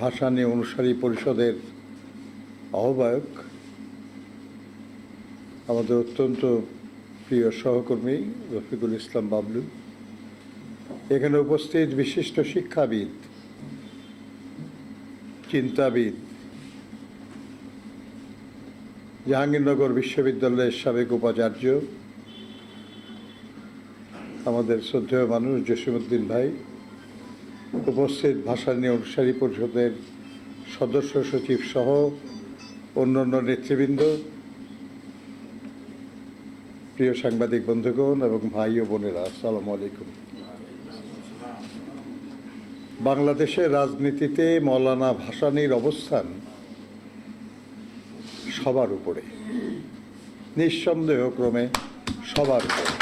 ভাষা নিয়ে অনুসারী পরিষদের আহ্বায়ক, আমাদের অত্যন্ত প্রিয় সহকর্মী রফিকুল ইসলাম বাবলু, এখানে উপস্থিত বিশিষ্ট শিক্ষাবিদ, চিন্তাবিদ জাহাঙ্গীরনগর বিশ্ববিদ্যালয়ের সাবেক উপাচার্য, আমাদের শ্রদ্ধেয় মানুষ জসিমুদ্দিন ভাই, উপস্থিত ভাষা নিয়ে অনুসারী পরিষদের সদস্য সচিব সহ অন্যান্য নেতৃবৃন্দ, প্রিয় সাংবাদিক বন্ধুগণ এবং ভাই ও বোনেরা, আসসালামু আলাইকুম। বাংলাদেশের রাজনীতিতে মৌলানা ভাসানীর অবস্থান সবার উপরে। নিঃসন্দেহ ক্রমে সবার উপরে।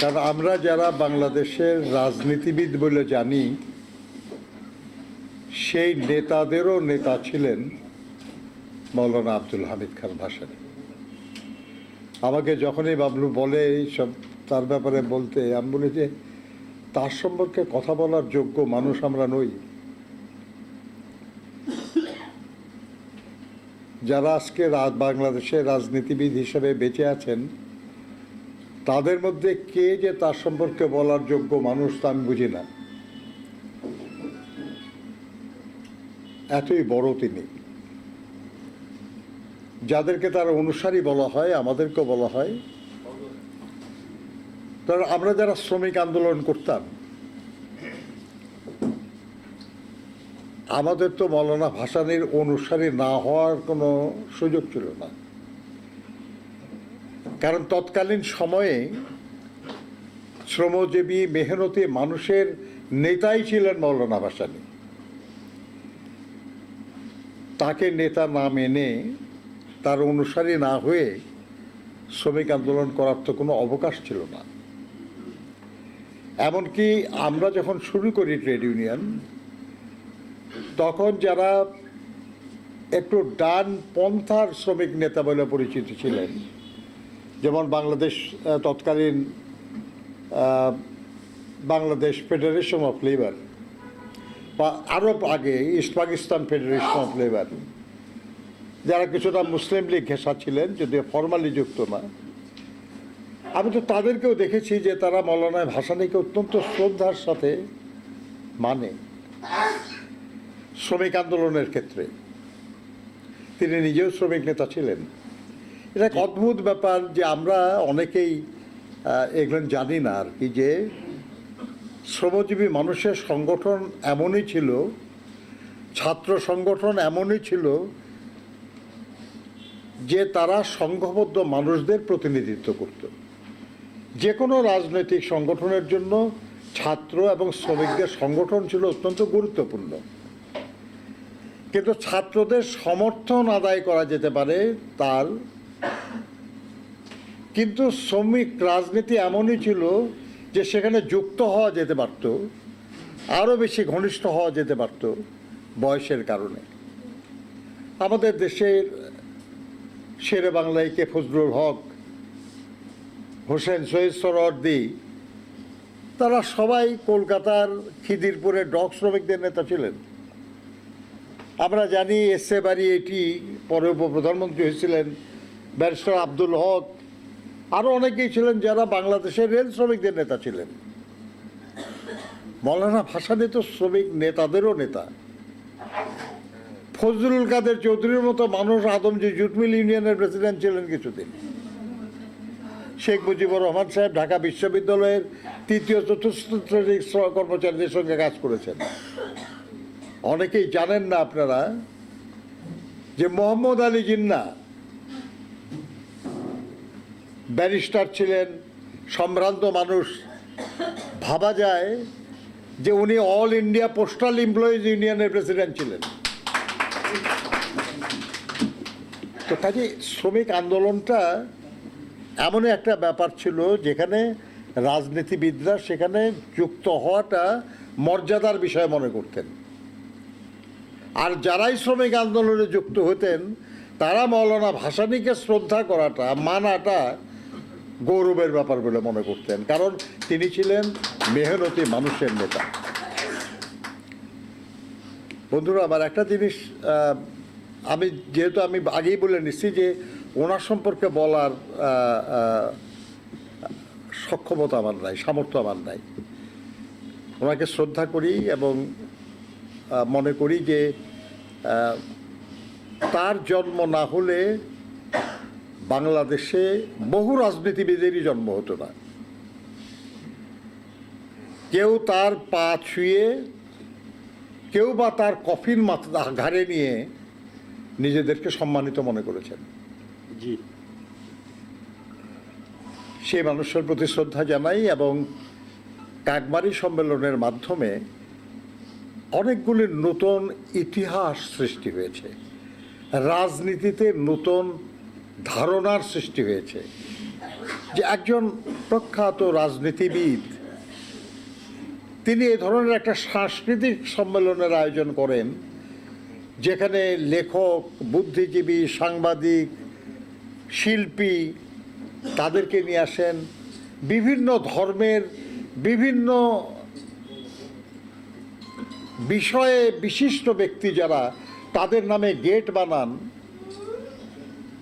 কারণ আমরা যারা বাংলাদেশের রাজনীতিবিদ বলে জানি, সেই নেতাদেরও নেতা ছিলেন মৌলানা আব্দুল হামিদ খান ভাসানী। আমাকে যখনই বাবলু বলে এইসব, তার ব্যাপারে বলতে, আমি বলি যে, তার সম্পর্কে কথা বলার যোগ্য মানুষ আমরা নই। যারা আজকে বাংলাদেশের রাজনীতিবিদ হিসেবে বেঁচে আছেন, তাদের মধ্যে কে যে তার সম্পর্কে বলার যোগ্য মানুষ তা আমি বুঝি না। এতই বড় তিনি। যাদেরকে তার অনুসারী বলা হয়, আমাদেরকেও বলা হয়। কারণ আমরা যারা শ্রমিক আন্দোলন করতাম আমাদের তো মৌলানা ভাসানির অনুসারী না হওয়ার কোনো সুযোগ ছিল না। কারণ তৎকালীন সময়ে শ্রমজীবী, মেহনতি মানুষের নেতাই ছিলেন মৌলানা ভাসানী। তাকে নেতা না মেনে তার অনুসারী না হয়ে শ্রমিক আন্দোলন করার তো কোনো অবকাশ ছিল না। এমনকি আমরা যখন শুরু করি ট্রেড ইউনিয়ন তখন যারা একটু ডান পন্থার শ্রমিক নেতা বলে পরিচিত ছিলেন, যেমন বাংলাদেশ তৎকালীন বাংলাদেশ ফেডারেশন অফ লেবার বা আরও আগে East Pakistan Federation of Labour যারা কিছুটা মুসলিম লীগ ঘেঁষা ছিলেন, যদিও ফর্মালি যুক্ত না। আমি তো তাদেরকেও দেখেছি যে তারা মৌলানায় ভাসানীকে অত্যন্ত শ্রদ্ধার সাথে মানে। শ্রমিক আন্দোলনের ক্ষেত্রে। তিনি নিজেও শ্রমিক নেতা ছিলেন। এটা এক অদ্ভুত ব্যাপার যে আমরা অনেকেই এগুলো জানি না আর কি যে শ্রমজীবী মানুষের সংগঠন এমনই ছিল ছাত্র সংগঠন এমনই ছিল যে তারা সংঘবদ্ধ মানুষদের প্রতিনিধিত্ব করত। যে কোনো রাজনৈতিক সংগঠনের জন্য ছাত্র এবং শ্রমিকদের সংগঠন ছিল অত্যন্ত গুরুত্বপূর্ণ। কিন্তু ছাত্রদের সমর্থন আদায় করা যেতে পারে তার। কিন্তু শ্রমিক রাজনীতি এমনই ছিল যে সেখানে যুক্ত হওয়া যেতে পারত, আরও বেশি ঘনিষ্ঠ হওয়া যেতে পারত বয়সের কারণে। আমাদের দেশের শেরে বাংলায় কে ফজলুল হক, হোসেন শহীদ সরওয়ার্দি, তারা সবাই কলকাতার খিদিরপুরে ডক শ্রমিকদের নেতা ছিলেন। আমরা জানি এসে বাড়ি এটি পরে উপপ্রধানমন্ত্রী হয়েছিলেন, ব্যারিস্টার আব্দুল হক। আরও অনেকেই ছিলেন যারা বাংলাদেশের রেল শ্রমিকদের নেতা ছিলেন। মৌলানা ভাসানী তো শ্রমিক নেতাদেরও নেতা। ফজলুল কাদের চৌধুরীর মতো মানুষ আদমজি জুট মিল ইউনিয়নের প্রেসিডেন্ট ছিলেন কিছুদিন। শেখ মুজিবুর রহমান সাহেব ঢাকা বিশ্ববিদ্যালয়ের তৃতীয় চতুর্থ শ্রেণির কর্মচারীদের সঙ্গে কাজ করেছেন। অনেকেই জানেন না আপনারা যে মোহাম্মদ আলী জিন্না ব্যারিস্টার ছিলেন, সম্ভ্রান্ত মানুষ। ভাবা যায় যে উনি অল ইন্ডিয়া পোস্টাল এমপ্লয়িজ ইউনিয়নের প্রেসিডেন্ট ছিলেন। তো কাজে শ্রমিক আন্দোলনটা এমনই একটা ব্যাপার ছিল যেখানে রাজনীতিবিদরা সেখানে যুক্ত হওয়াটা মর্যাদার বিষয় মনে করতেন। আর যারাই শ্রমিক আন্দোলনে যুক্ত হতেন, তারা মৌলানা ভাসানীকে শ্রদ্ধা করাটা, মানাটা গৌরবের ব্যাপার বলে মনে করতেন। কারণ তিনি ছিলেন মেহনতি মানুষের নেতা। বন্ধুরা আমার একটা জিনিস আমি যেহেতু আমি আগেই বলে নিচ্ছি যে ওনার সম্পর্কে বলার সক্ষমতা আমার নাই, সামর্থ্য আমার নাই। ওনাকে শ্রদ্ধা করি এবং মনে করি যে তার জন্ম না হলে বাংলাদেশে বহু রাজনীতিবিদেরই জন্ম হতো না। কেউ তার পা ছুঁয়ে কেউ বা তার কফিন মাথা ঘাড়ে নিয়ে নিজেদেরকে সম্মানিত মনে করেছেন। জি। সেই মানুষের প্রতি শ্রদ্ধা জানাই এবং কাকবাড়ি সম্মেলনের মাধ্যমে অনেকগুলি নতুন ইতিহাস সৃষ্টি হয়েছে। রাজনীতিতে নতুন ধারণার সৃষ্টি হয়েছে। যে একজন প্রখ্যাত রাজনীতিবিদ, তিনি এ ধরনের একটা সাংস্কৃতিক সম্মেলনের আয়োজন করেন, যেখানে লেখক, বুদ্ধিজীবী, সাংবাদিক, শিল্পী তাদেরকে নিয়ে আসেন। বিভিন্ন ধর্মের বিভিন্ন বিষয়ে বিশিষ্ট ব্যক্তি যারা তাদের নামে গেট বানান।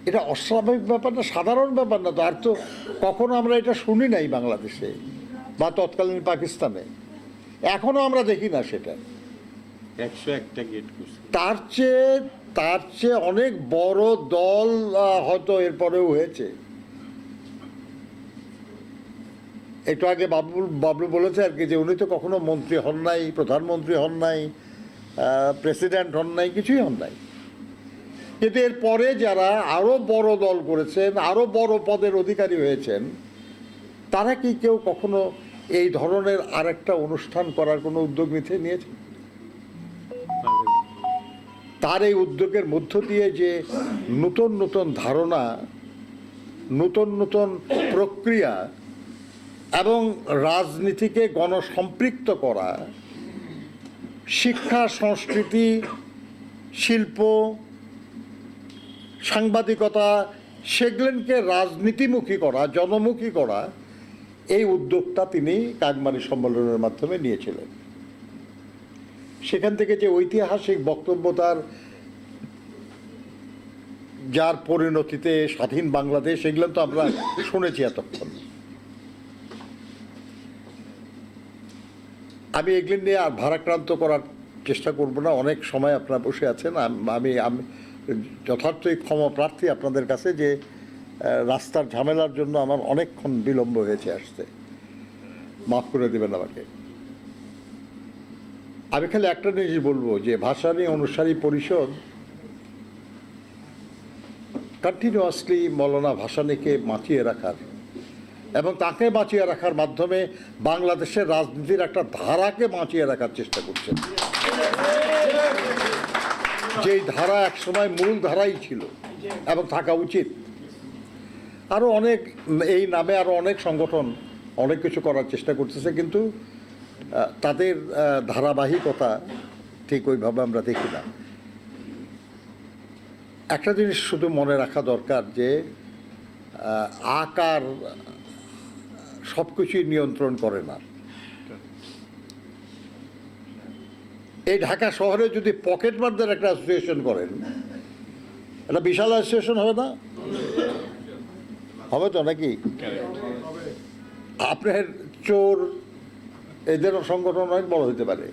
এটা অস্বাভাবিক ব্যাপার না সাধারণ ব্যাপার না। তো আর তো কখনো আমরা এটা শুনি নাই বাংলাদেশে বা তৎকালীন পাকিস্তানে। এখনও আমরা দেখি না সেটা। একশো একটা গেট তার চেয়ে তার চেয়ে অনেক বড় দল হয়তো এরপরেও হয়েছে। একটু আগে বাবুল বাবলু বলেছে আর কি যে উনি তো কখনো মন্ত্রী হন নাই, প্রধানমন্ত্রী হন নাই প্রেসিডেন্ট হন নাই, কিছুই হন নাই। কিন্তু এরপরে যারা আরও বড় দল করেছেন আরও বড় পদের অধিকারী হয়েছেন, তারা কি কেউ কখনো এই ধরনের আরেকটা অনুষ্ঠান করার কোনো উদ্যোগ নিতে নিয়েছে তার এই উদ্যোগের মধ্য দিয়ে যে নতুন নতুন ধারণা, নতুন নতুন প্রক্রিয়া এবং রাজনীতিকে গণসম্পৃক্ত করা, শিক্ষা, সংস্কৃতি, শিল্প, সাংবাদিকতা সেগুলোকে রাজনীতিমুখী করা, জনমুখী করা, এই উদ্যোগটা তিনি কাকমারি সম্মেলনের মাধ্যমে নিয়েছিলেন। সেখান থেকে যে ঐতিহাসিক বক্তব্য তার, যার পরিণতিতে স্বাধীন বাংলাদেশ এগুলো তো আমরা শুনেছি এতক্ষণ। আমি এগুলো নিয়ে আর ভারাক্রান্ত করার চেষ্টা করব না। অনেক সময় আপনারা বসে আছেন। আমি আমি যথার্থই ক্ষমা প্রার্থী আপনাদের কাছে যে রাস্তার ঝামেলার জন্য আমার অনেকক্ষণ বিলম্ব হয়েছে আসতে। মাফ করে দেবেন আমাকে। আমি খালি একটা জিনিস বলব যে ভাষানী অনুসারী পরিষদ কন্টিনিউয়াসলি মৌলানা ভাসানীকে বাঁচিয়ে রাখার এবং তাকে বাঁচিয়ে রাখার মাধ্যমে বাংলাদেশের রাজনীতির একটা ধারাকে বাঁচিয়ে রাখার চেষ্টা করছেন যেই ধারা একসময় মূল ধারাই ছিল এবং থাকা উচিত। আরও অনেক এই নামে আরও অনেক সংগঠন অনেক কিছু করার চেষ্টা করতেছে, কিন্তু তাদের ধারাবাহিকতা ঠিক ওইভাবে আমরা দেখি না। একটা জিনিস শুধু মনে রাখা দরকার যে আকার সব কিছুই নিয়ন্ত্রণ করে না। এই ঢাকা শহরে যদি পকেট মারদের একটা অ্যাসোসিয়েশন করেন এটা বিশাল অ্যাসোসিয়েশন হবে না? হবে তো নাকি? আপনার চোর, এদেরও সংগঠন অনেক বড় হতে পারে।